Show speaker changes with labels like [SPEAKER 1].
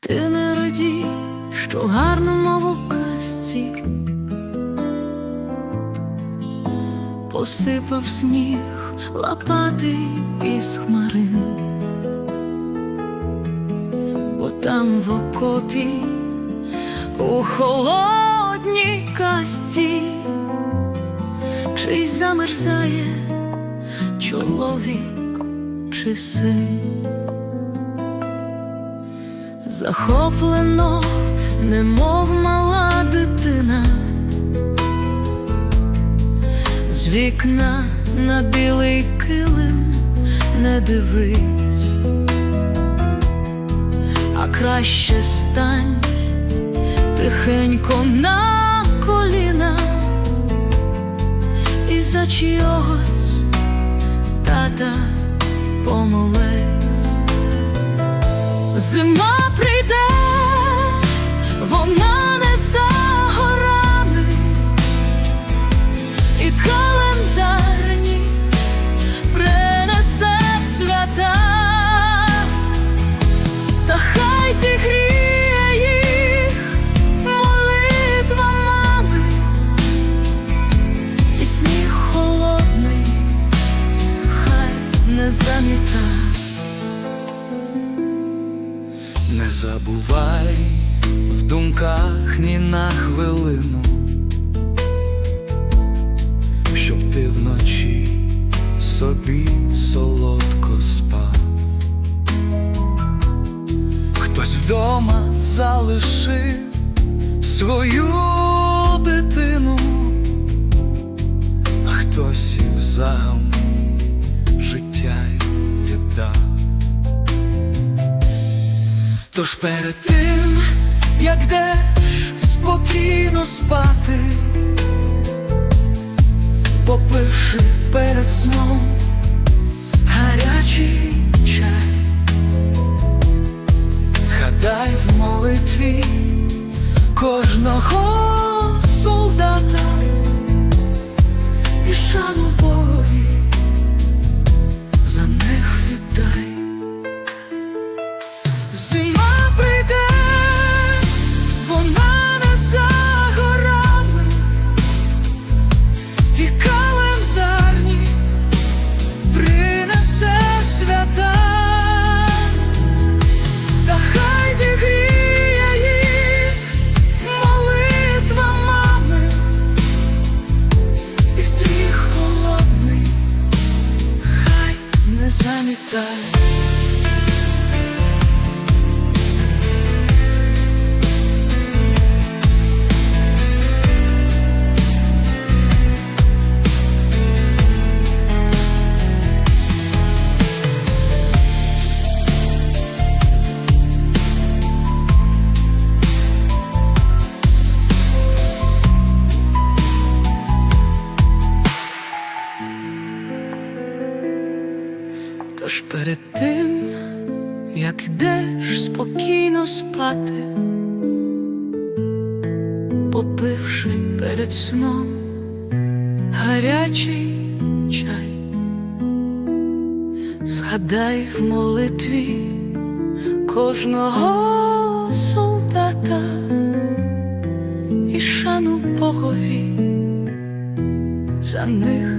[SPEAKER 1] Ти не радій, що гарно мов у казці Посипав сніг лопатий із хмарин, бо там в окопі у холодній касті чийсь замерзає чоловік чи син. Захоплено, немов мала дитина, з вікна на білий килим не дивись, а краще стань тихенько на коліна і за чийогось тата помолись. Зима хай зігріє їх молитва і сніг холодний, хай не заміта.
[SPEAKER 2] Не забувай в думках ні на хвилину, щоб ти вночі собі солодко спав. Вдома залишив свою дитину, а хтось і взагалі життя й. Тож перед тим, як йдеш спокійно спати, попивши перед сном гарячий згадай в молитві кожного солдата і шану Богові
[SPEAKER 1] Тож перед тим, як йдеш спокійно спати, попивши перед сном гарячий чай, згадай в молитві кожного солдата і шану Богові за них